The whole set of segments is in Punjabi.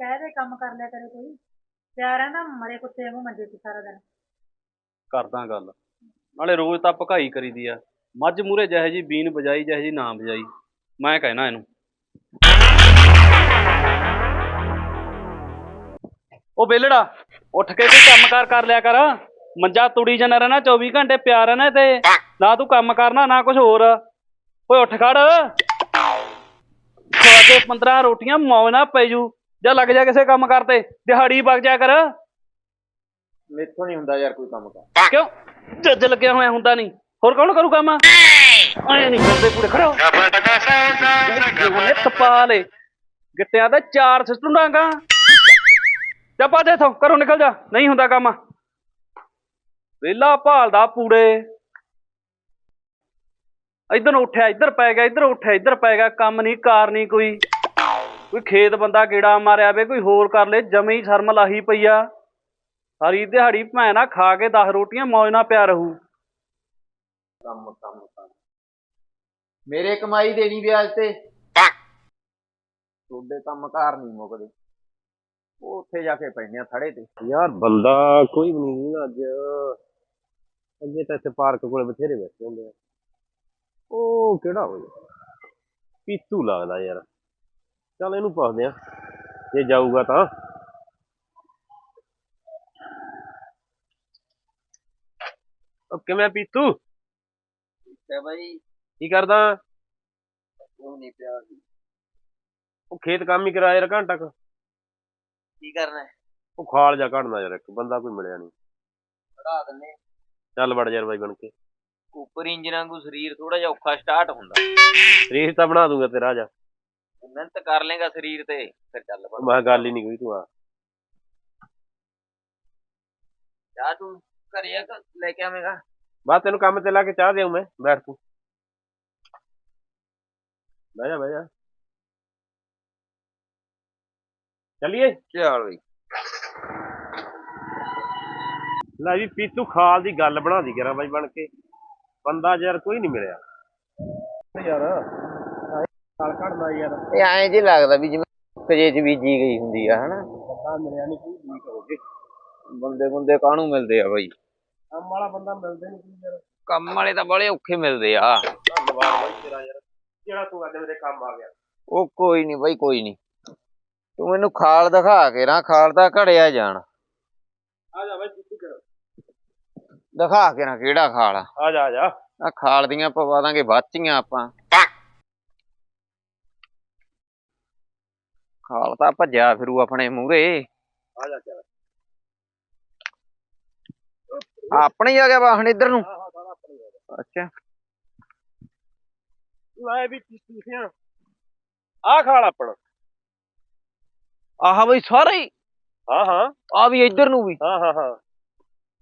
ਕਹਿ ਦੇ, ਕੰਮ ਕਰ ਲਿਆ ਕਰੇ ਕੋਈ। ਪਿਆ ਰਹਿੰਦਾ ਮਰੇ ਕੁੱਤੇ ਵਾਂਗੂ ਮੰਜੇ ਤੇ ਸਾਰਾ ਦਿਨ। ਕਰਦਾ ਗੱਲ। ਨਾਲੇ ਰੋਜ਼ ਤਾਂ ਭਕਾਈ ਕਰੀਦੀ ਆ। ਮੱਝ ਮੂਰੇ ਜਿਹੇ ਜੀ ਬੀਨ ਬਜਾਈ, ਜਿਹੇ ਜੀ ਨਾ ਬਜਾਈ। ਮੈਂ ਕਹਿਣਾ ਇਹਨੂੰ। ਉਹ ਬੇਲੜਾ ਉੱਠ ਕੇ ਕੋਈ ਕੰਮਕਾਰ ਕਰ ਲਿਆ ਕਰ। ਮੰਜਾ ਤੁੜੀ ਜਾਂਦਾ ਰਹਿਣਾ 24 ਘੰਟੇ ਪਿਆ ਰਹਿਣਾ ਤੇ ਨਾ ਤੂੰ ਕੰਮ ਕਰਨਾ, ਨਾ ਕੁਝ ਹੋਰ। ਓਏ ਉੱਠ ਖੜ। ਖਵਾ ਕੇ 15 ਰੋਟੀਆਂ, ਮੌਜ ਨਾ ਪੈ ਜੂ। ਜਾਂ ਲੱਗ ਜਾ ਕਿਸੇ ਕੰਮ ਕਰਤੇ ਦਿਹਾੜੀ ਵਗ ਜਾ ਕਰ। ਮੇਥੋਂ ਨਹੀਂ ਹੁੰਦਾ ਯਾਰ ਕੋਈ ਕੰਮ ਕਰ। ਕਿਉਂ? ਜੱਜ ਲੱਗਿਆ ਹੋਇਆ ਹੁੰਦਾ ਨਹੀਂ। ਹੋਰ ਕੌਣ ਕਰੂ ਕੰਮ? ਆਏ ਨਹੀਂ ਕਰਦੇ ਪੂਰੇ ਖੜੋ। ਉਹਨੇ ਤਪਾ ਲੇ ਗਿੱਟਿਆਂ ਦਾ ਚਾਰ ਸਿਸਟਮ ਡਾਂਗਾ ਜਾ ਪਾ ਦੇ ਇਥੋਂ ਘਰੋਂ ਨਿਕਲ ਜਾ। ਨਹੀਂ ਹੁੰਦਾ ਕੰਮ। ਵੇਲਾ ਭਾਲਦਾ ਪੂੜੇ। ਇਧਰ ਉੱਠਿਆ ਇੱਧਰ ਪੈ ਗਿਆ ਇੱਧਰ ਉੱਠਿਆ ਇੱਧਰ ਪੈ ਗਿਆ। ਕੰਮ ਨਹੀਂ ਕਾਰ ਨਹੀਂ ਕੋਈ। ਕੋਈ ਖੇਤ ਬੰਦਾ ਗੇੜਾ ਮਾਰਿਆ ਵੇ ਕੋਈ ਹੋਰ ਕਰ ਲੇ ਜਮੀ ਸ਼ਰਮ ਲਾਹੀ ਪਈ ਆ। ਸਾਰੀ ਦਿਹਾੜੀ ਭੈਣਾ ਖਾ ਕੇ 10 ਰੋਟੀਆਂ ਮੌਜ ਨਾਲ ਪਿਆ ਰਹੂ। ਕੰਮ ਕੰਮ ਕੰਮ। ਮੇਰੇ ਕਮਾਈ ਦੇਣੀ ਵਿਆਜ ਤੇ? ਤੁਹਾਡੇ ਕੰਮ ਕਾਰ ਨਹੀਂ ਮੁੱਕਦੇ। ਉਹ ਉੱਥੇ ਜਾ ਕੇ ਪੈਣੇ ਆ ਥੜੇ ਤੇ। ਯਾਰ ਬੰਦਾ ਕੋਈ ਵੀ ਨਹੀਂ ਨਾ ਅੱਜ। ਅੱਗੇ ਤਾਂ ਇੱਥੇ ਪਾਰਕ ਕੋਲੇ ਬਥੇਰੇ ਬੈਠੇ ਹੁੰਦੇ ਆ। ਉਹ ਕਿਹੜਾ ਹੋਇਆ? ਪੀਤੂ ਲੱਗਦਾ ਯਾਰ। ਚੱਲ ਇਹਨੂੰ ਪੁੱਛਦੇ ਆ ਜੇ ਜਾਊਗਾ ਤਾਂ। ਉਹ ਕਿਵੇਂ ਪੀਤੂ? ਤੇ ਬਾਈ। ਕੀ ਕਰਦਾ? ਉਹ ਨਹੀਂ ਪਿਆ। ਉਹ ਖੇਤ ਕੰਮ ਹੀ ਕਰਾਇਆ ਯਾਰ ਘੰਟਾ ਕੁ। ਕੀ ਕਰਨਾ ਹੈ? ਉਹ ਖਾਲ ਜਾ ਕੱਢਣਾ ਯਾਰ ਇੱਕ ਬੰਦਾ ਕੋਈ ਮਿਲਿਆ ਨਹੀਂ। ਕਢਾ ਦਿੰਨੇ ਚੱਲ ਵੜ ਯਾਰ ਬਾਈ ਬਣ ਕੇ। ਉੱਪਰ ਇੰਜਨਾਂ ਨੂੰ ਸਰੀਰ ਥੋੜਾ ਜਿਹਾ ਔਖਾ ਸਟਾਰਟ ਹੁੰਦਾ। ਰੇਸ ਤਾਂ ਬਣਾ ਦੂੰਗਾ ਤੇਰਾ ਜਾ। ਮਿਹਨਤ ਕਰ ਲੇਗਾ ਸਰੀਰ ਤੇ ਫਿਰ ਚੱਲ ਮੈਂ ਕਿਹਾ ਗੱਲ ਹੀ ਨਹੀਂ ਕੋਈ ਤੂੰ ਆ। ਜਾ ਤੂੰ ਘਰੇ ਆ ਕੇ ਲੈ ਕੇ ਆਵੇਂਗਾ? ਬਸ ਤੈਨੂੰ ਕੰਮ ਤੇ ਲਾ ਕੇ ਚਾਹ ਦੇਉ ਮੈਂ ਬੈਠ ਤੂੰ। ਬਹਿ ਜਾ ਬਹਿ ਜਾ। ਚੱਲੀਏ? ਚੱਲ ਬਈ? ਲੈ ਵੀ ਪੀਤੂ ਖਾਲ ਦੀ ਗੱਲ ਬਣਾ ਦੀ ਕਰਾਂ ਬਾਈ ਬਣ ਕੇ। ਬੰਦਾ ਯਾਰ ਕੋਈ ਨਹੀਂ ਮਿਲਿਆ। ਯਾਰ ਯਾਰ। ਇਹ ਐਂ ਜੀ ਲੱਗਦਾ ਵੀ ਜਿਵੇਂ ਕਜੇ ਚ ਬੀਜੀ ਗਈ ਹੁੰਦੀ ਆ ਹਨਾ? ਬੰਦਾ ਮਿਲਿਆ ਨਹੀਂ ਕੋਈ ਠੀਕ ਹੋ ਗਏ ਬੰਦੇ ਬੰਦੇ ਕਾਹਨੂੰ ਮਿਲਦੇ ਆ ਬਾਈ? ਕੰਮ ਵਾਲਾ ਬੰਦਾ ਮਿਲਦੇ ਨਹੀਂ ਕੋਈ ਯਾਰ। ਕੰਮ ਵਾਲੇ ਤਾਂ ਬੜੇ ਔਖੇ ਮਿਲਦੇ ਆ। ਧੰਨਵਾਦ ਬਾਈ ਤੇਰਾ ਯਾਰ। ਜਿਹੜਾ ਤੂੰ ਅੱਜ ਮੇਰੇ ਕੰਮ ਆ ਗਿਆ। ਉਹ ਕੋਈ ਨਹੀਂ ਬਾਈ ਕੋਈ ਨਹੀਂ ਤੂੰ ਮੈਨੂੰ ਖਾਲ ਦਿਖਾ ਕੇ ਨਾ ਖਾਲ ਤਾਂ ਘੜਿਆ ਜਾਣ। ਆ ਜਾ ਬਾਈ ਪੀਤੂ ਕਰ। ਦਿਖਾ ਕੇ ਨਾ ਕਿਹੜਾ ਖਾਲ ਆ। ਆ ਜਾ ਆ ਜਾ। ਆਹ ਖਾਲ ਦੀਆਂ ਪਵਾ ਦਾਂਗੇ ਬਾਚੀਆਂ ਆਪਾਂ। ਖਾਲ ਤਾਂ ਭੱਜਿਆ ਫਿਰੂ ਆਪਣੇ ਮੂਹਰੇ। ਆ ਜਾ ਚੱਲ। ਆਪਣੇ ਹੀ ਆ ਗਿਆ ਵਾਹਣ ਇੱਧਰ ਨੂੰ। ਹਾਂ ਹਾਂ ਸਾਰਾ ਆਪਣੀ ਆ ਅੱਛਾ। ਲੈ ਵੀ ਪੀਤੂ ਸਿਆ ਆ। ਖਾਲ ਆਪਣਾ। ਆਹ ਬਈ ਸਾਰਾ ਹੀ। ਹਾਂ ਹਾਂ। ਆ ਵੀ ਇੱਧਰ ਨੂੰ ਵੀ। ਹਾਂ ਹਾਂ ਹਾਂ।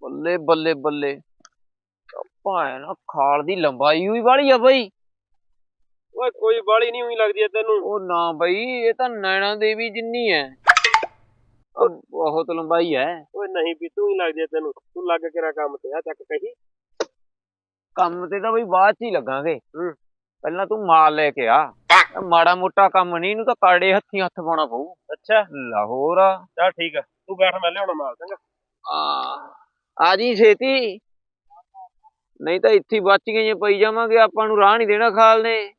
ਬੱਲੇ ਬੱਲੇ ਬੱਲੇ। ਭਾਏ ਨਾ ਖਾਲ ਦੀ ਲੰਬਾਈ ਹੋਈ ਵਾਲੀ ਆ ਬਈ। ਓਏ ਕੋਈ ਬਾਲੀ ਨਹੀਂ ਹੋਈ ਲੱਗਦੀ ਐ ਤੈਨੂੰ ਉਹ ਨਾ ਬਈ ਇਹ ਤਾਂ ਨੈਣਾ ਦੇਵੀ ਜਿੰਨੀ ਉਹ ਬਹੁਤ ਲੰਬਾਈ ਹੈ ਓਏ ਨਹੀਂ ਵੀ ਤੂੰ ਹੀ ਲੱਗਦੀ ਐ ਤੈਨੂੰ ਤੂੰ ਲੱਗ ਕੇ ਰਾ ਕੰਮ ਤੇ ਆ ਚੱਕ ਕਹੀ। ਕੰਮ ਤੇ ਤਾਂ ਬਈ ਬਾਅਦ ਚ ਹੀ ਲੱਗਾਂਗੇ। ਹੂੰ। ਪਹਿਲਾਂ ਤੂੰ ਮਾਲ ਲੈ ਕੇ ਆ। ਮਾੜਾ ਮੋਟਾ ਕੰਮ ਨਹੀਂ ਇਹਨੂੰ ਤਾਂ ਕਾੜੇ ਹੱਥੀਂ ਹੱਥ ਪਾਉਣਾ ਪਊ। ਅੱਛਾ। ਲਾਹੌਰ ਚੱਲ ਠੀਕ ਆ। ਤੂੰ ਬੈਠ ਮੈਂ ਲਿਆਉਣਾ ਮਾਲ ਚੰਗਾ। ਆ ਜੀ ਛੇਤੀ। ਨਹੀਂ ਤਾਂ ਇੱਥੇ ਬਚ ਗਏ ਜੇ ਪਈ ਜਾਵਾਂਗੇ। ਆਪਾਂ ਨੂੰ ਰਾਹ ਨਹੀਂ ਦੇਣਾ ਖਾਲ ਨੇ।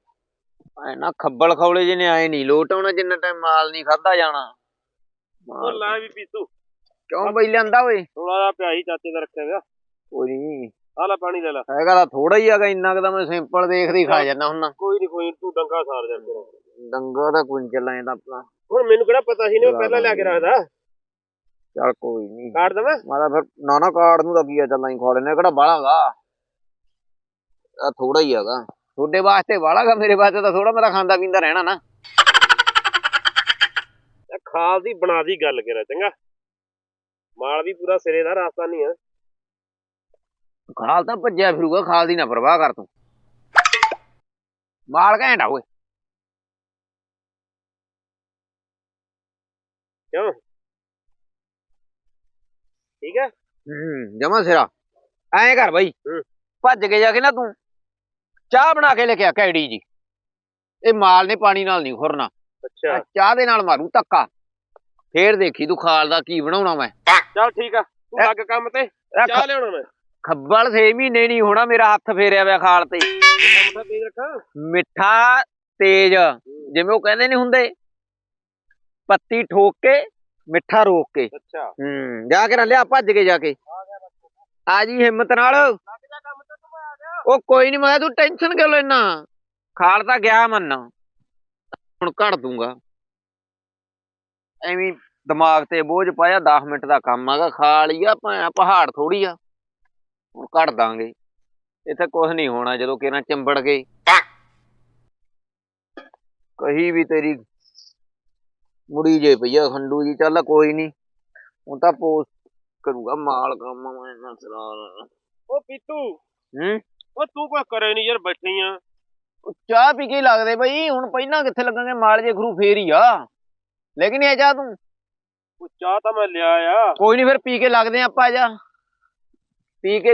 ਐ ਨਾ ਖੱਬਲ ਖੌਲੇ ਜਿਹੇ ਨੇ ਆਏ ਨਹੀਂ ਲੋਟ ਆਉਣਾ ਜਿੰਨਾ ਟਾਈਮ ਮਾਲ ਨਹੀਂ ਖਾਦਾ ਜਾਣਾ। ਉਹ ਮਾਲ ਲੈ ਵੀ ਪੀਤੂ। ਕਿਉਂ ਬਈ ਲਿਆਂਦਾ ਓਏ? ਥੋੜਾ ਜਿਹਾ ਪਿਆਹੀ ਚਾਚੇ ਦਾ ਰੱਖਿਆ ਹੋਇਆ। ਕੋਈ ਨਹੀਂ ਆ ਲੈ ਪਾਣੀ ਲੈ ਲੈ। ਹੈਗਾ ਤਾਂ ਥੋੜਾ ਹੀ ਹੈਗਾ ਇੰਨਾ ਕੁ ਤਾਂ ਮੈਂ ਸਿੰਪਲ ਦੇਖਦੇ ਹੀ ਖਾ ਜਾਂਦਾ ਹੁੰਦਾ। ਕੋਈ ਨਹੀਂ ਕੋਈ ਨੀ, ਤੂੰ ਡੰਗਾ ਸਾਰ ਜਾ ਮੇਰਾ ਡੰਗਾ ਦਾ ਕੁੰਚਲ ਐ ਤਾਂ ਆਪਣਾ। ਹੁਣ ਮੈਨੂੰ ਕਿਹੜਾ ਪਤਾ ਸੀ ਨੇ ਮੈਂ ਪਹਿਲਾਂ ਲਿਆ ਕੇ ਰੱਖਦਾ। ਚੱਲ ਕੋਈ ਨਹੀਂ ਕਾਟ ਦਵਾਂ? ਮੈਂ ਤਾਂ ਫਿਰ ਨਾ ਨਾ ਕਾਰਡ ਨੂੰ ਤਾਂ ਕੀ ਆ ਚੱਲਾਂ ਹੀ ਖਾ ਲੈਨੇ ਕਿਹੜਾ ਬਾਲਾਗਾ ਆ ਥੋੜਾ ਹੀ ਹੈਗਾ। ਤੁਹਾਡੇ ਵਾਸਤੇ ਬਾਲਾਗਾ ਮੇਰੇ ਵਾਸਤੇ ਤਾਂ ਥੋੜਾ ਮੇਰਾ ਖਾਂਦਾ ਪੀਂਦਾ ਰਹਿਣਾ ਨਾ। ਇਹ ਖਾਲ ਦੀ ਬਣਾ ਦੀ ਗੱਲ ਕਰਾ ਚੰਗਾ। ਮਾਲ ਵੀ ਪੂਰਾ ਸਿਰੇ ਦਾ ਰਾਸਤਾ ਨਹੀਂ ਆ। ਖਾਲ ਤਾਂ ਭੱਜਿਆ ਫਿਰੂਗਾ ਖਾਲ ਦੀ ਨਾ ਪਰਵਾਹ ਕਰ ਤੂੰ। ਮਾਲ ਘੈਂਟਾ ਓਏ। ਕਿਉਂ? ਠੀਕ ਹੈ ਹੂੰ ਜਮਾ ਸਿਰਾ। ਐਂ ਕਰ ਬਈ। ਭੱਜ ਕੇ ਜਾ ਕੇ ਨਾ ਤੂੰ। ਚਾਹ ਬਣਾ ਕੇ ਲੈ ਕੇ ਆ ਕੈੜੀ ਜੀ। ਇਹ ਮਾਲ ਨੇ ਪਾਣੀ ਨਾਲ ਨਹੀਂ ਖੁਰਨਾ। ਅੱਛਾ। ਚਾਹ ਦੇ ਨਾਲ ਮਾਰੂ ਧੱਕਾ। ਫੇਰ ਦੇਖੀ ਤੂੰ ਖਾਲ ਦਾ ਕੀ ਬਣਾਉਣਾ ਮੈਂ। ਚੱਲ ਠੀਕ ਆ। ਤੂੰ ਲੱਗ ਕੰਮ ਤੇ। ਚਾਹ ਲਿਆਉਣਾ ਮੈਂ। ਖੱਬਲ 6 ਮਹੀਨੇ ਨਹੀਂ ਹੋਣਾ ਮੇਰਾ ਹੱਥ ਫੇਰਿਆ ਪਿਆ ਖਾਲ ਤੇ। ਮਿੱਠਾ ਤੇਜ਼ ਜਿਵੇਂ ਉਹ ਕਹਿੰਦੇ ਨਹੀਂ ਹੁੰਦੇ। ਪੱਤੀ ਠੋਕ ਕੇ ਮਿੱਠਾ ਰੋਕ ਕੇ। ਅੱਛਾ। ਹੂੰ ਜਾ ਕੇ ਨਾ ਲਿਆ ਭੱਜ ਕੇ ਜਾ ਕੇ। ਆ ਜੀ ਹਿੰਮਤ ਨਾਲ। ਉਹ ਕੋਈ ਨਹੀਂ ਮੈਂ ਤੂੰ ਟੈਨਸ਼ਨ ਕਿਉਂ ਲੈਣਾ ਖਾਲ ਤਾਂ ਗਿਆ ਮੰਨ। ਹੁਣ ਘੜ ਦੂੰਗਾ। ਐਵੇਂ ਦਿਮਾਗ ਤੇ ਬੋਝ ਪਾਇਆ 10 ਮਿੰਟ ਦਾ ਕੰਮ ਆਗਾ ਖਾਲ ਹੀ ਆ ਭਾਂ ਪਹਾੜ ਥੋੜੀ ਆ। ਹੁਣ ਘੜ ਦਾਂਗੇ। ਇੱਥੇ ਕੁਝ ਨਹੀਂ ਹੋਣਾ ਜਦੋਂ ਕਿਰਾਂ ਚੰਬੜ ਗਏ। ਕਹੀ ਵੀ ਤੇਰੀ ਮੁੜੀ ਜੇ ਪਈਆ ਖੰਡੂ ਜੀ ਚੱਲ ਕੋਈ ਨਹੀਂ ਹੁਣ ਤਾਂ ਪੋਸਟ ਕਰੂਗਾ ਮਾਲ ਕੰਮ ਮੈਂ ਨਾ ਸਰਾ ਉਹ ਪੀਤੂ। ਹੂੰ? ਉਹ ਤੂੰ ਕੋਈ ਕਰੇ ਨਹੀਂ ਯਾਰ ਬੈਠੀ ਆ। ਉਹ ਚਾਹ ਪੀ ਕੇ ਹੀ ਲੱਗਦੇ ਬਈ ਹੁਣ ਪਹਿਲਾਂ ਕਿੱਥੇ ਲੱਗਾਂਗੇ ਮਾਲ ਜੇ ਖਰੂ ਫੇਰ ਹੀ ਆ। ਲੇਕਿਨ ਇਹ ਚਾਹ ਤੂੰ। ਉਹ ਚਾਹ ਤਾਂ ਮੈਂ ਲਿਆ ਆ। ਕੋਈ ਨਹੀਂ ਫਿਰ ਪੀ ਕੇ ਲੱਗਦੇ ਆਂ ਆਪਾਂ ਜਾ। ਪੀ ਕੇ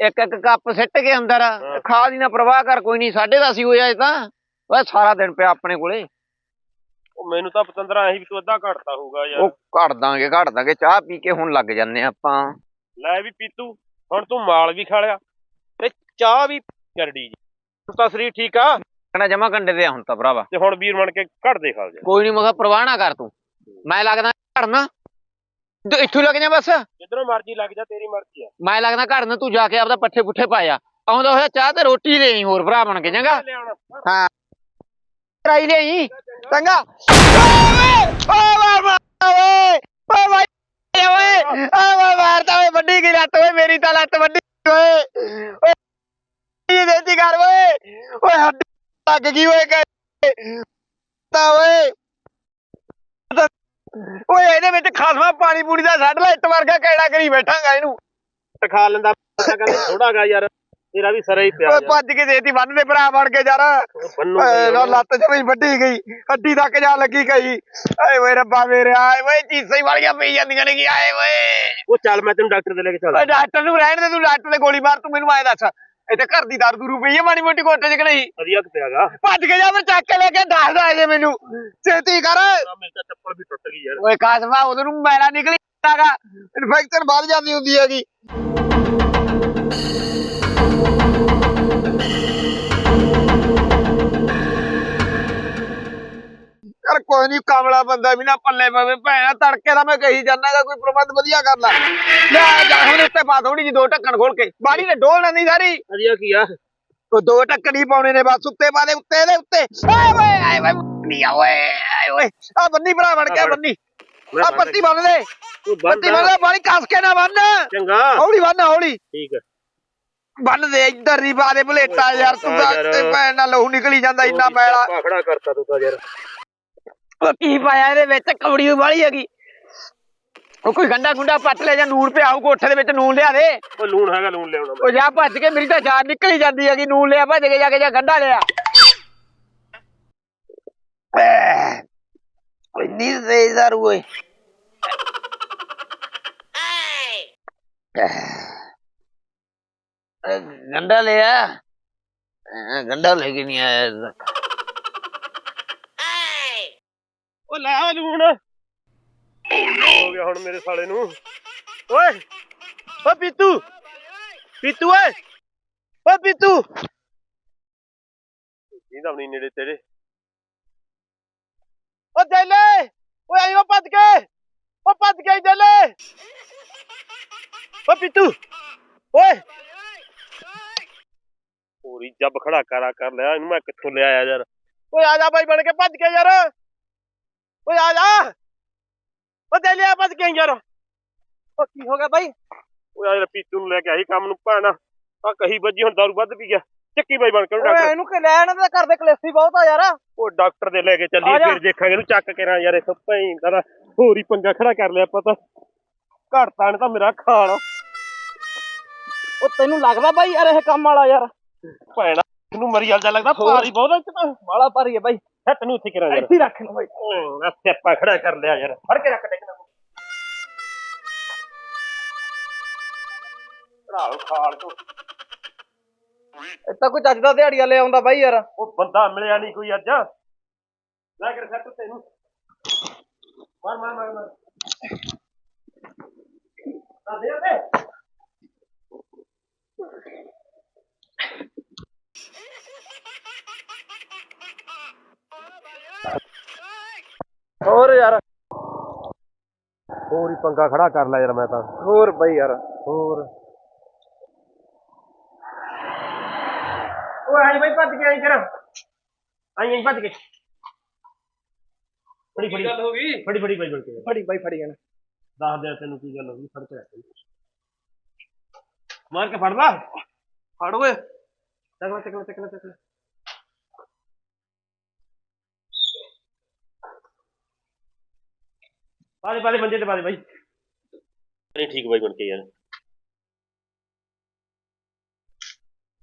ਇੱਕ ਇੱਕ ਕੱਪ ਸਿੱਟ ਕੇ ਅੰਦਰ। ਖਾ ਦੀ ਨਾ ਪ੍ਰਵਾਹ ਕਰ ਕੋਈ ਨਹੀਂ ਸਾਢੇ ਦਸ ਹੀ ਹੋਇਆ ਇਹ ਤਾਂ। ਓਏ ਸਾਰਾ ਦਿਨ ਪਿਆ ਆਪਣੇ ਕੋਲੇ। ਉਹ ਮੈਨੂੰ ਤਾਂ ਪਤੰਦਰਾ ਐ ਵੀ ਤੂੰ ਅੱਧਾ ਘਟਦਾ ਹੋਊਗਾ ਯਾਰ। ਉਹ ਘੜ ਦਾਂਗੇ ਘੜ ਦਾਂਗੇ। ਚਾਹ ਪੀ ਕੇ ਹੁਣ ਲੱਗ ਜੰਨੇ ਆਪਾਂ। ਲੈ ਵੀ ਪੀਤੂ ਹੁਣ ਤੂੰ ਮਾਲ ਵੀ ਖਾ ਲਿਆ। ਚਾਹ ਵੀ ਕਰੜੀ ਜੀ ਤੂੰ ਤਾਂ ਸਰੀਰ ਠੀਕ ਆ ਕਹਿੰਦਾ ਜਮਾ ਕੰਡੇ ਤੇ ਆ ਹੁਣ ਤਾਂ ਭਰਾਵਾ ਤੇ ਹੁਣ ਵੀਰ ਬਣ ਕੇ ਘੜ ਦੇ ਖਾ ਜਾ ਕੋਈ ਨਹੀਂ ਮੈਂ ਕਿਹਾ ਪ੍ਰਵਾਹ ਨਾ ਕਰ ਤੂੰ ਮੈਂ ਲੱਗਦਾ ਘੜਨਾ ਤੂੰ ਇੱਥੋਂ ਹੀ ਲੱਗ ਜਾ ਬਸ ਜਿੱਧਰੋਂ ਮਰਜ਼ੀ ਲੱਗ ਜਾ ਤੇਰੀ ਮਰਜ਼ੀ ਆ ਮੈਂ ਲੱਗਦਾ ਘੜਨ ਤੂੰ ਜਾ ਕੇ ਆਪਦਾ ਪੱਠੇ ਪੁੱਠੇ ਪਾਇਆ ਆਉਂਦਾ ਹੋਇਆ ਚਾਹ ਤੇ ਰੋਟੀ ਲਈ ਹੋਰ ਭਰਾ ਬਣ ਕੇ ਚੰਗਾ ਲਿਆਉਣਾ ਕਰਾਈ ਲਈ ਚੰਗਾ ਓਏ ਓਏ ਮਾਰ ਮਾਰ ਓਏ ਓਏ ਭਾਈ ਓਏ ਓਏ ਮਾਰ ਮਾਰਦਾ ਓਏ ਵੱਡੀ ਕੀ ਲੱਤ ਓਏ ਮੇਰੀ ਤਾਂ ਲੱਤ ਵੱਡੀ ਓਏ ਇਹ ਦੇਤੀ ਕਰ ਓਏ। ਓਏ ਹੱਡੀ ਲੱਗ ਗਈ ਓਏ ਕਿ ਤਾ ਓਏ। ਓਏ ਇਹਦੇ ਵਿੱਚ ਖਾਸਮਾ ਪਾਣੀ ਪੂਣੀ ਦਾ ਛੱਡ ਲੈ ਇੱਟ ਵਰਗਾ ਕਿਹੜਾ ਕਰੀ ਬੈਠਾਂਗਾ ਇਹਨੂੰ। ਖਾ ਲੈਂਦਾ ਕਹਿੰਦਾ ਥੋੜਾ ਗਾ ਯਾਰ ਤੇਰਾ ਵੀ ਸਰਾ ਹੀ ਪਿਆ ਓਏ ਭੱਜ ਕੇ ਦੇਤੀ ਬੰਨ ਦੇ ਭਰਾ ਬਣ ਕੇ ਯਾਰ। ਬੰਨੂ ਲੱਤ ਜਮੀ ਵੱਡੀ ਗਈ ਹੱਡੀ ਤੱਕ ਜਾ ਲੱਗੀ ਗਈ ਓਏ ਓਏ ਰੱਬਾ ਮੇਰੇ ਆਏ ਓਏ ਚੀਸਾਂ ਹੀ ਵਾਲੀਆਂ ਪਈ ਜਾਂਦੀਆਂ ਨੇ ਕੀ ਆਏ ਓਏ। ਉਹ ਚੱਲ ਮੈਂ ਤੈਨੂੰ ਡਾਕਟਰ ਦੇ ਲੈ ਕੇ ਚੱਲ ਓਏ ਡਾਕਟਰ ਨੂੰ ਰਹਿਣ ਦੇ ਤੂੰ ਡਾਕਟਰ ਨੇ ਗੋਲੀ ਮਾਰ ਤੂੰ ਮੈਨੂੰ ਆਏ ਦੱਸ। ਇੱਥੇ ਘਰ ਦੀ ਦਰ ਦੂਰੂ ਪਈ ਹੈ ਮਾੜੀ ਮੋਟੀ ਕੋਟੇ ਚ ਕਿ ਨਹੀਂ? ਵਧੀਆ ਪਿਆਗਾ ਭੱਜ ਕੇ ਜਾ ਮੈਂ ਚੱਕ ਕੇ ਲੈ ਕੇ ਦੱਸ ਦਾ ਜੇ ਮੈਨੂੰ। ਛੇਤੀ ਕਰ। ਮੇਰੇ ਤਾਂ ਚੱਪਲ ਵੀ ਟੁੱਟ ਗਈ ਯਾਰ। ਓਏ ਕਾਸਮਾ ਉਧਰ ਨੂੰ ਮੈਲਾ ਨਿਕਲੀ ਜਾਗਾ ਇਨਫੈਕਸ਼ਨ ਵੱਧ ਜਾਂਦੀ ਹੁੰਦੀ ਹੈਗੀ। ਯਾਰ ਕੋਈ ਨਹੀਂ ਕਾਮਲਾ ਬੰਦਾ ਵੀ ਨਾ ਪੱਲੇ ਪਵੇ। ਭੈਣਾ ਤੜਕੇ ਦਾ ਮੈਂ ਕਹੀ ਜਾਣਾਗਾ ਕੋਈ ਪ੍ਰਬੰਧ ਵਧੀਆ ਕਰ ਲੈ। ਲੈ ਜਾ। ਉੱਤੇ ਪਾ ਥੋੜੀ ਜੀ ਦੋ ਢੱਕਣ ਖੋਲ ਕੇ। ਬਾੜੀ ਨੇ ਡੋਲ ਨਹੀਂ ਸਾਰੀ। ਵਧੀਆ ਕੀ ਆ? ਉਹ ਦੋ ਢੱਕਣ ਹੀ ਪਾਉਣੇ ਨੇ ਬਸ ਉੱਤੇ ਪਾ ਦੇ ਉੱਤੇ ਦੇ ਉੱਤੇ। ਓਏ ਓਏ ਆਏ ਓਏ ਨਹੀਂ ਆ ਓਏ ਆਏ ਓਏ। ਆ ਬੰਨੀ ਭਰਾ ਬਣ ਕੇ ਬੰਨੀ। ਆ ਬੰਨ ਪੱਤੀ ਬੰਨ ਦੇ। ਤੂੰ ਬੰਨ ਪੱਤੀ ਬੰਨ ਦੇ ਬਾਣੀ ਕੱਸ ਕੇ ਨਾ ਬੰਨ। ਚੰਗਾ। ਹੌਲੀ ਬੰਨ ਹੌਲੀ। ਠੀਕ ਹੈ ਬੰਨ ਦੇ ਇੱਧਰ ਨਹੀਂ ਪਾ ਦੇ ਭਲੇਟਾ ਯਾਰ ਤੂੰ ਤਾਂ। ਤੇ ਭੈਣ ਨਾਲ ਲਹੂ ਨਿਕਲੀ ਜਾਂਦਾ ਇੰਨਾ ਮੈਲਾ ਪਾਖੜਾ ਕਰਤਾ ਤੂੰ ਤਾਂ ਯਾਰ। ਕੀ ਪਾਇਆ ਇਹਦੇ ਵਿੱਚ? ਕਵੜੀ ਵਾਲੀ ਹੈਗੀ। ਉਹ ਕੋਈ ਗੰਡਾ ਗੁੰਡਾ ਪੱਟ ਲੈ ਜਾਂ ਨੂਨ ਪਿਆ ਹੋਊ ਕੋਠੇ ਦੇ ਵਿੱਚ ਨੂਨ ਲਿਆ ਦੇ। ਉਹ ਲੂਣ ਹੈਗਾ ਲੂਣ ਲਿਆਉਣਾ ਉਹ ਜਾ ਭੱਜ ਕੇ ਮੇਰੀ ਤਾਂ ਜਾਨ ਨਿਕਲੀ ਜਾਂਦੀ ਹੈਗੀ ਨੂਨ ਲਿਆ ਭੱਜ ਕੇ ਜਾ ਕੇ ਜਾਂ ਗੰਡਾ ਲਿਆ। ਓਏ ਨੀ ਤੇਜ਼ ਦਾਰੂ ਓਏ। ਗੰਡਾ ਲਿਆ। ਗੰਡਾ ਲੈ ਕੇ ਨਹੀਂ ਆਇਆ। ਉਹ ਲੈ ਆ ਲੂਣ। Oh, ਹੋ ਗਿਆ ਹੁਣ ਮੇਰੇ ਸਾਲੇ ਨੂੰ। ਓਏ, ਓ ਪੀਤੂ। ਪੀਤੂ, ਓਏ। ਓ ਪੀਤੂ। ਇਹਦਾ ਵੀ ਨੇੜੇ ਤੇਰੇ ਓ ਜੈਲੇ, ਓਏ ਆਈ ਓ ਕੇ। ਓ ਭੱਜ ਕੇ ਜੈਲੇ। ਓ ਪੀਤੂ, ਓਏ। ਪੂਰੀ ਜੱਬ ਖੜਾ ਕਰਾ, ਕਰ ਲਿਆ। ਇਹਨੂੰ ਮੈਂ ਕਿੱਥੋਂ ਲਿਆਇਆ ਯਾਰ। ਓਏ ਆ ਜਾ ਬਾਈ, ਬਣ ਕੇ ਭੱਜ ਕੇ ਯਾਰ। ਓਏ ਆ ਜਾ। ਓ ਜੈਲੇ ਆ ਭੱਜ ਕੇ ਯਾਰ ਓ ਕੀ ਹੋ ਗਿਆ ਬਾਈ? ਆ ਯਾਰ ਪੀਤੂ ਨੂੰ ਲੈ ਕੇ ਆਹੀ ਕੰਮ ਨੂੰ ਭਾਣਾ ਆ। ਕਹੀ ਵੱਜੀ ਹੁਣ ਦਾਰੂ ਵੱਧ ਪੀ ਗਿਆ। ਚੱਕੀ ਬਾਈ ਬਣ ਕੇ ਡਾਕਟਰ। ਇਹਨੂੰ ਕਿ ਲੈਣ? ਦੇ ਕਰਦੇ ਕਲੇਸੀ ਬਹੁਤ ਆ ਯਾਰ। ਉਹ ਡਾਕਟਰ ਦੇ ਲੈ ਕੇ ਜਾ। ਫਿਰ ਦੇਖਾਂਗੇ ਇਹਨੂੰ ਚੱਕ ਕੇ ਨਾ ਯਾਰ ਇਹ ਭੈਣ ਦਾ ਹੋਰ ਹੀ ਪੰਗਾ ਖੜਾ ਕਰ ਲਿਆ ਪਤਾ ਘੜਤਾ ਨੇ ਤਾਂ ਮੇਰਾ ਖਾਲ ਉਹ ਤੈਨੂੰ ਲੱਗਦਾ ਬਾਈ ਯਾਰ ਇਹ ਕੰਮ ਵਾਲਾ ਯਾਰ? ਭੈਣਾ ਇਹਨੂੰ ਮਰੀ ਜਾ ਲੱਗਦਾ ਭਾਰੀ ਬਹੁਤ ਤਾਂ। ਬਾਲਾ ਭਾਰੀ ਹੈ ਬਾਈ। ਹੱਟ ਨੂੰ ਇੱਥੇ ਕਰਾਂ ਯਾਰ ਇੱਥੇ ਰੱਖ ਲੈ ਬਾਈ। ਉਹ ਆ ਸਿਆਪਾ ਖੜਾ ਕਰ ਲਿਆ ਯਾਰ। ਫੜ ਕੇ ਰੱਖ ਡੇਕਣਾ ਭਰਾ ਖਾਲ ਤੋਂ। ਤਾਂ ਕੋਈ ਚੱਜ ਦਾ ਦਿਹਾੜੀਆ ਲੈ ਆਉਂਦਾ ਬਾਈ ਯਾਰ। ਉਹ ਬੰਦਾ ਮਿਲਿਆ ਨਹੀਂ ਕੋਈ ਅੱਜ। ਲੈ ਕੇ ਸੱਟ ਤੈਨੂੰ ਮਾਰ ਮਾਰ ਮਾਰ ਮਾਰ। ਆ ਦੇ ਦੇ ਹੋਰ ਯਾਰ। ਹੋਰ ਹੀ ਪੰਗਾ ਖੜਾ ਕਰ ਲਿਆ ਯਾਰ ਮੈਂ ਤਾਂ। ਹੋਰ ਬਈ ਯਾਰ। ਹੋਰ। ਉਹ ਆਈ ਬਾਈ ਭੱਜ ਕੇ ਆਈ ਕਰ ਆਈ ਆਈ ਭੱਜ ਕੇ। ਫੜੀ ਫੜੀ। ਗੱਲ ਹੋ ਗਈ? ਫੜੀ ਫੜੀ ਬਾਈ ਬਣ ਕੇ। ਫੜੀ ਬਾਈ ਫੜੀ ਜਾਣਾ। ਦੱਸ ਦੇ ਤੈਨੂੰ ਕੀ ਗੱਲ ਹੋ ਗਈ ਫੜ ਕੇ ਰੱਖ ਮਾਰ ਕੇ ਫੜ ਲਾ। ਫੜ ਓਏ। ਚੱਕ ਲੈ ਚੱਕ ਲੈ ਚੱਕ ਲੈ ਚੱਕ ਲੈ ਪਾ ਦੇ ਪਾ ਦੇ ਮੰਜੇ ਤੇ ਪਾ ਦੇ ਬਾਈ। ਨਹੀਂ ਠੀਕ ਬਾਈ ਬਣ ਕੇ ਯਾਰ।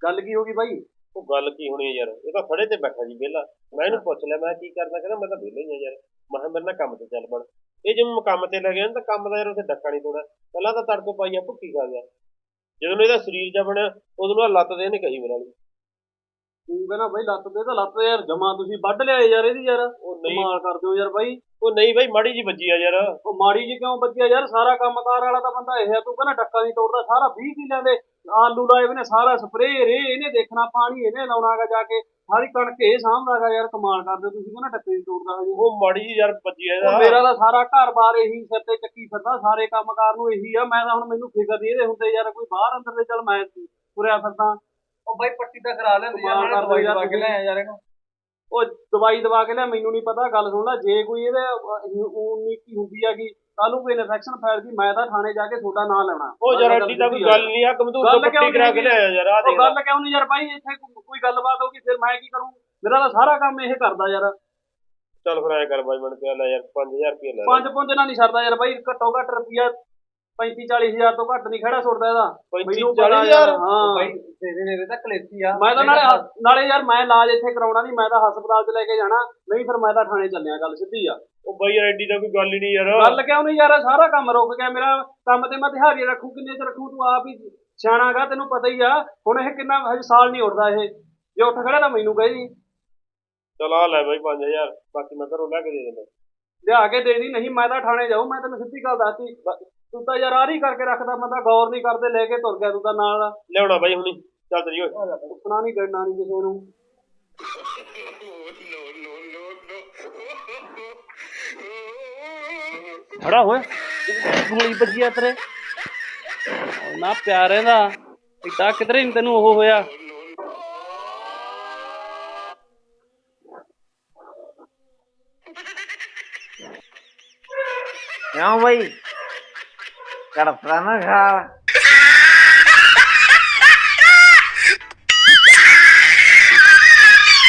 ਗੱਲ ਕੀ ਹੋ ਗਈ ਬਾਈ? ਉਹ ਗੱਲ ਕੀ ਹੋਣੀ ਹੈ ਯਾਰ? ਇਹ ਤਾਂ ਫੜੇ ਤੇ ਬੈਠਾ ਜੀ ਵਿਹਲਾ। ਮੈਂ ਇਹਨੂੰ ਪੁੱਛ ਲਿਆ ਮੈਂ ਕੀ ਕਰਦਾ ਕਹਿੰਦਾ ਮੈਂ ਤਾਂ ਵਿਹਲਾ ਹੀ ਆ ਯਾਰ। ਮੈਂ ਕਿਹਾ ਮੇਰੇ ਨਾਲ ਕੰਮ ਤੇ ਚੱਲ ਬਣ। ਇਹ ਜਦੋਂ ਮੈਂ ਕੰਮ ਤੇ ਲੱਗਿਆ ਨਾ ਤਾਂ ਕੰਮ ਦਾ ਯਾਰ ਉੱਥੇ ਡੱਕਾ ਨਹੀਂ ਤੋੜਾ ਪਹਿਲਾਂ ਤਾਂ ਤੜਕੋ ਪਾਈਆ ਭੁੱਕੀ ਖਾ ਗਿਆ। ਜਦੋਂ ਇਹਦਾ ਸਰੀਰ ਜਾ ਬਣਿਆ ਉਦੋਂ ਨੂੰ ਆਹ ਲੱਤ ਦੇ ਨੇ ਕਹੀ ਮੇਰੇ ਨਾਲ ਤੂੰ ਕਹਿੰਦਾ ਬਾਈ ਲੱਤ ਦੇ ਤਾਂ ਲੱਤ ਯਾਰ ਜਮਾ ਤੁਸੀਂ ਵੱਢ ਲਿਆਏ ਯਾਰ ਇਹਦੀ ਯਾਰ। ਉਹ ਨਹੀਂ। ਕਮਾਲ ਕਰ ਦਿਓ ਯਾਰ ਬਾਈ। ਉਹ ਨਹੀਂ ਬਾਈ ਮਾੜੀ ਜੀ ਵੱਜੀ ਆ ਯਾਰ। ਉਹ ਮਾੜੀ ਜੀ ਕਿਉਂ ਬੱਜਿਆ ਯਾਰ? ਸਾਰਾ ਕੰਮਕਾਰ ਵਾਲਾ ਤਾਂ ਬੰਦਾ ਇਹ ਆ ਤੂੰ ਕਹਿੰਦਾ ਡੱਕਾ ਨਹੀਂ ਤੋੜਦਾ ਸਾਰਾ 20 ਕਿੱਲਿਆਂ ਦੇ ਆਲੂ ਲਾਏ ਨੇ ਸਾਰਾ ਸਪਰੇਅ ਰੇ ਇਹਨੇ ਦੇਖਣਾ ਪਾਣੀ ਇਹਨੇ ਲਾਉਣਾਗਾ ਜਾ ਕੇ। ਸਾਰੀ ਕਣਕ ਇਹ ਸਾਂਭਦਾਗਾ ਯਾਰ ਕਮਾਲ ਕਰਦੇ ਹੋ ਤੁਸੀਂ ਕਹਿੰਦਾ ਡੱਕੇ ਨਹੀਂ ਤੋੜਦਾ ਹਜੇ ਉਹ ਮਾੜੀ ਜੀ ਯਾਰ ਵੱਜੀ ਆ ਮੇਰਾ ਤਾਂ ਸਾਰਾ ਘਰ-ਬਾਰ ਇਹੀ ਸਿਰ ਤੇ ਚੱਕੀ ਫਿਰਦਾ ਸਾਰੇ ਕੰਮਕਾਰ ਨੂੰ ਇਹੀ ਆ। ਮੈਂ ਤਾਂ ਹੁਣ ਮੈਨੂੰ ਫਿਕਰ ਨਹੀਂ ਇਹਦੇ ਹੁੰਦੇ ਯਾਰ ਕੋਈ ਬਾਹਰ ਅੰਦਰ ਦੇ ਚੱਲ ਮੈਂ ਤੁਰਿਆ ਫਿਰਦਾ। ਉਹ ਬਾਈ ਪੱਟੀ ਤਾਂ ਕਰਾ ਲੈਂਦੇ ਯਾਰ ਨਾਲੇ ਕਰਦੇ ਦਵਾਈ ਦਵਾ ਕੇ ਤੁਸੀਂ। ਲੈ ਯਾਰ ਇਹਨੂੰ। ਉਹ ਦਵਾਈ ਦਵਾ ਕੇ ਲਿਆ ਮੈਨੂੰ ਨਹੀਂ ਪਤਾ ਗੱਲ ਸੁਣ ਲੈ ਜੇ ਕੋਈ ਇਹਦੇ ਉਨੀ ਕੀ ਹੁੰਦੀ ਹੈਗੀ ਕੱਲ ਨੂੰ ਕੋਈ ਇਨਫੈਕਸ਼ਨ ਫੈਲਦੀ ਮੈਂ ਤਾਂ ਥਾਣੇ ਜਾ ਕੇ ਤੁਹਾਡਾ ਨਾਂ ਲੈਣਾ। ਉਹ ਯਾਰ ਐਡੀ ਤਾਂ ਕੋਈ ਗੱਲ ਨਹੀਂ ਆ ਕਮਜ਼ੋਰ ਤੋਂ ਪੱਟੀ ਕਰਾ ਕੇ ਲਿਆਇਆ ਯਾਰ ਆ ਉਹ ਦੇਖ ਗੱਲ ਕਿਉਂ ਨਹੀਂ ਯਾਰ ਬਾਈ ਇੱਥੇ ਕੋਈ ਗੱਲਬਾਤ ਹੋਗੀ ਫਿਰ ਮੈਂ ਕੀ ਕਰੂੰ? ਮੇਰਾ ਤਾਂ ਸਾਰਾ ਕੰਮ ਇਹ ਕਰਦਾ ਯਾਰ। ਚੱਲ ਫਿਰ ਐ ਕਰ ਬਾਈ ਬਣ ਕੇ ਲੈ ਯਾਰ 5000 ਰੁਪਏ ਲੈ ਲੈ। ਪੰਜ ਪੁੰਜ ਨਾਲ ਨਹੀਂ ਸਰਦਾ ਯਾਰ ਬਾਈ ਘੱਟੋ ਘੱਟ ਰੁਪਿਆ 35 40 ਹਜ਼ਾਰ ਤੋਂ ਘੱਟ ਨਹੀਂ ਖੜਾ ਸੁੱਟਦਾ ਇਹਦਾ। 35 ਮੈਨੂੰ 40 ਪਤਾ ਹਾਂ। ਬਾਈ ਤੇਰੇ ਨੇੜੇ ਤਾਂ ਕਲੇਤੀ ਆ। ਮੈਂ ਤਾਂ ਨਾਲੇ ਨਾਲੇ ਯਾਰ ਮੈਂ ਇਲਾਜ ਇੱਥੇ ਕਰਾਉਣਾ ਨਹੀਂ ਮੈਂ ਤਾਂ ਹਸਪਤਾਲ 'ਚ ਲੈ ਕੇ ਜਾਣਾ। ਨਹੀਂ ਫਿਰ ਮੈਂ ਤਾਂ ਥਾਣੇ ਚੱਲਿਆ ਗੱਲ ਸਿੱਧੀ ਆ। ਉਹ ਬਾਈ ਯਾਰ ਐਡੀ ਤਾਂ ਕੋਈ ਗੱਲ ਹੀ ਨਹੀਂ ਯਾਰ। ਗੱਲ ਕਿਉਂ ਨਹੀਂ ਯਾਰ? ਸਾਰਾ ਕੰਮ ਰੁਕ ਗਿਆ। ਮੇਰਾ ਕੰਮ ਤੇ ਮੈਂ ਦਿਹਾੜੀ ਰੱਖੂ ਕਿੰਨੇ ਚ ਰੱਖੂ ਤੂੰ ਆਪ ਹੀ ਸਿਆਣਾਗਾ ਤੈਨੂੰ ਪਤਾ ਹੀ ਆ। ਹੁਣ ਇਹ ਕਿੰਨਾ ਹਜੇ ਸਾਲ ਨਹੀਂ ਉੱਠਦਾ ਇਹ। ਜੇ ਉੱਠ ਖੜਾ ਤਾਂ ਮੈਨੂੰ ਕਹੇ ਜੀ ਚਲ ਆ ਲੈ ਬਾਈ 5000 ਬਾਕੀ ਮੈਂ ਘਰੋਂ ਲੈ ਕੇ ਦੇ ਦਿੰਦਾ। ਲਿਆ ਕੇ ਦੇ ਦੀ। ਨਹੀਂ ਮੈਂ ਤਾਂ ਥਾਣੇ ਜਾਊ। ਮੈਂ ਤੈਨੂੰ ਸਿੱਧੀ ਗੱਲ ਦੱਸਤੀ। ਬ- ਤੂੰ ਤਾਂ ਯਾਰ ਆਰੀ ਕਰਕੇ ਰੱਖਦਾ ਮੈਂ ਤਾਂ ਗੌਰ ਨਹੀਂ ਕਰਦੇ ਲੈ ਕੇ ਤੁਰ ਗਿਆ ਤੂੰ ਤਾਂ ਨਾਲ। ਲਿਆਉਣਾ ਬਾਈ ਹੁਣੀ ਚੱਲ ਤਰੀ ਓਏ। ਸੁਣਾ ਨਹੀਂ ਕਰਨਾ ਨਹੀਂ ਕਿਸੇ ਨੂੰ। ਖੜਾ ਹੋਏ ਗੋਲੀ ਵੱਜੀ ਆ ਤੇਰੇ। ਨਾ ਪਿਆਰੇ ਦਾ ਇੱਡਾ ਕਿਧਰੇ ਨਹੀਂ ਤੈਨੂੰ ਉਹ ਹੋਇਆ। ਕਿਉਂ ਬਈ? ਕਰਤਾ ਨਾ ਖਾ